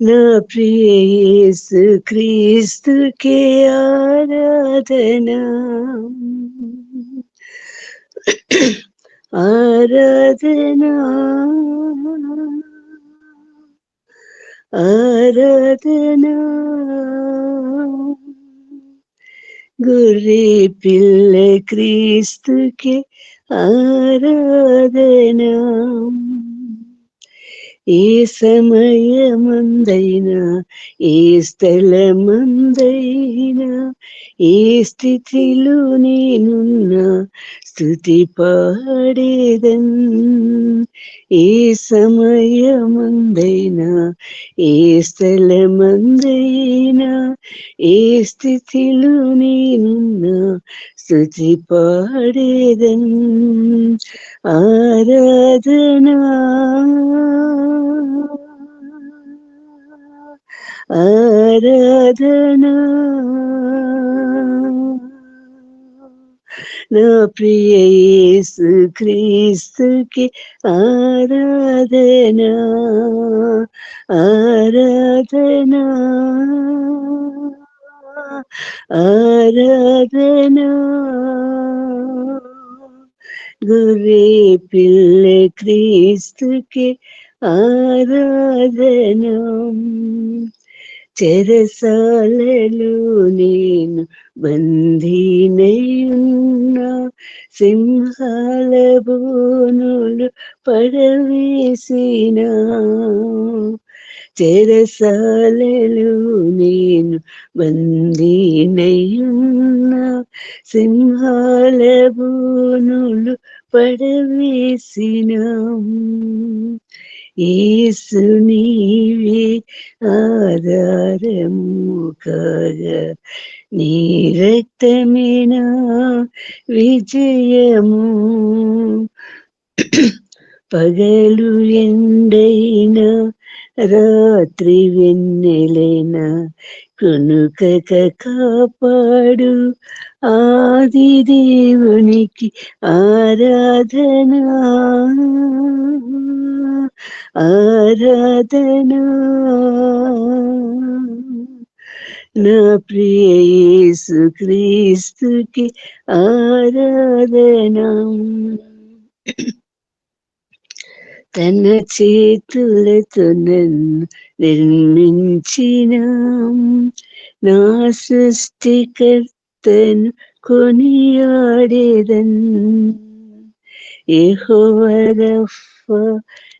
నా ప్రియ యేసు క్రీస్తుకే ఆరాధన ఆరాధన ఆరాధన గుర్రి పిల్ల క్రీస్తుకే ఆరాధన ఏ సమయమందైనా ఏ స్థలమందైనా ఏ స్థితిలో నేనున్నా స్థుతి పాడేదన్. ఏ సమయమందైనా ఏ స్థలమందైనా ఏ స్థితిలో నేనున్నా స్థుతి పాడేదన్ ఆరాధనా ఆరాధనా నా ప్రియ యేసు క్రీస్తుకి ఆరాధనా ఆరాధనా ఆరాధనా గురే పిల్ల క్రీస్తుకి ఆరాధనం చెరసాలలో నేను బందీనయున్నా సింహాల బోనులు పడవేసినా చెరసాలలో నేను బందీనయున్నా సింహాల బోనులు పడవేసిన. ఏసు నీవే ఆధారము కాగా నీ రక్తమేనా విజయము. పగలు ఎండైనా రాత్రి వెన్నెలైన కొనుకక కాపాడు ఆది దేవునికి ఆరాధన. ఆరాధన. నా ప్రియ యేసు క్రీస్తుకి ఆరాధన. తన చేతులతో నన్ను నిర్మించిన నా సృష్టికర్తను కొనియాడేదన్. ఏహోవరఫ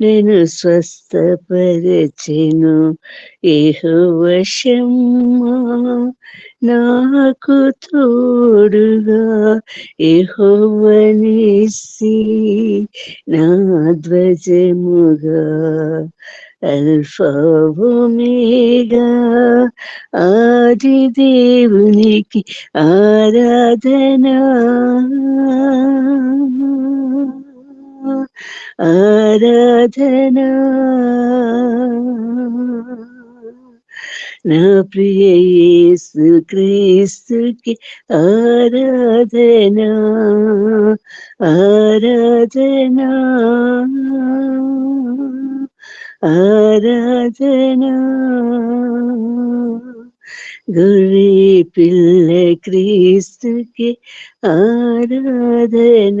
నేను స్వస్థపరచెను. ఏహోవశమ్మా నాకు తోడుగా ఏహోవనిసి నా ధ్వజముగా అల్ఫావుమేగా ఆది దేవునికి ఆరాధన ఆరాధన నా ప్రియ యేసు క్రీస్తుకి ఆరాధన ఆరాధన ఆరాధన గురి పిల్ల క్రీస్తుకి ఆరాధన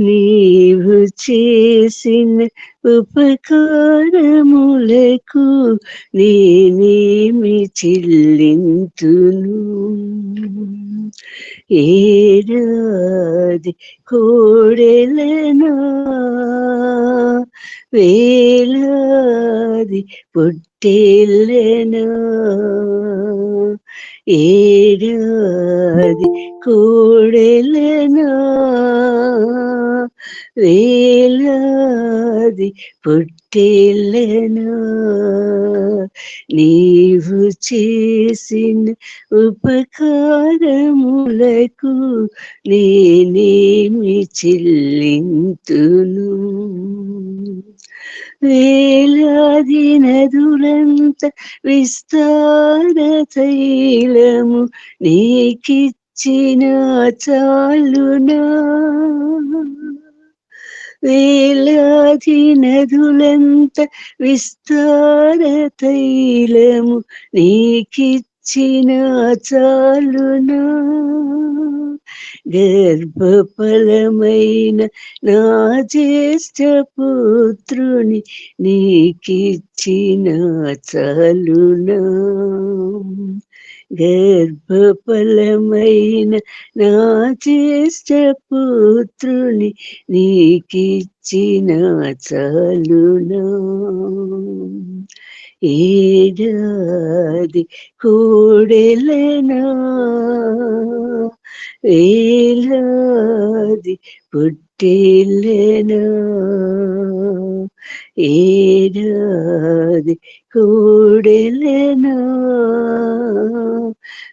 నీవు చేసిన ఉపకారములకు నేనేమి చెల్లింతును ఏడాది కోడెలనా వేలాది పొట్టేలనా ఏడాది కోడెలనా వేలాది పుట్టేళ్ళను నీవు చేసిన ఉపకారములకు నేనేమి చెల్లింతును? వేలాది నదులంత విస్తార తైలము నీకిచ్చిన చాలునా? వేలాది నదులంత విస్తార తైలము నీకిచ్చిన చాలునా. గర్భఫలమైన నా జ్యేష్ఠ పుత్రుని నీకిచ్చిన చాలునా. గర్భఫలమైన నా జ్యేష్ఠ పుత్రుని నీకిచ్చిన చాలునా? ఏడాది కూడెలనా? వేలాది పుట్టిల్లెనా? ఏడాది కూడెలనా?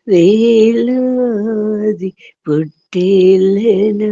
వేలాది పుట్టిల్లెనా.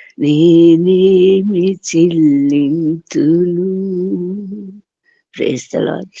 నేనేమి చెల్లింతును ప్రేస్తలాడ్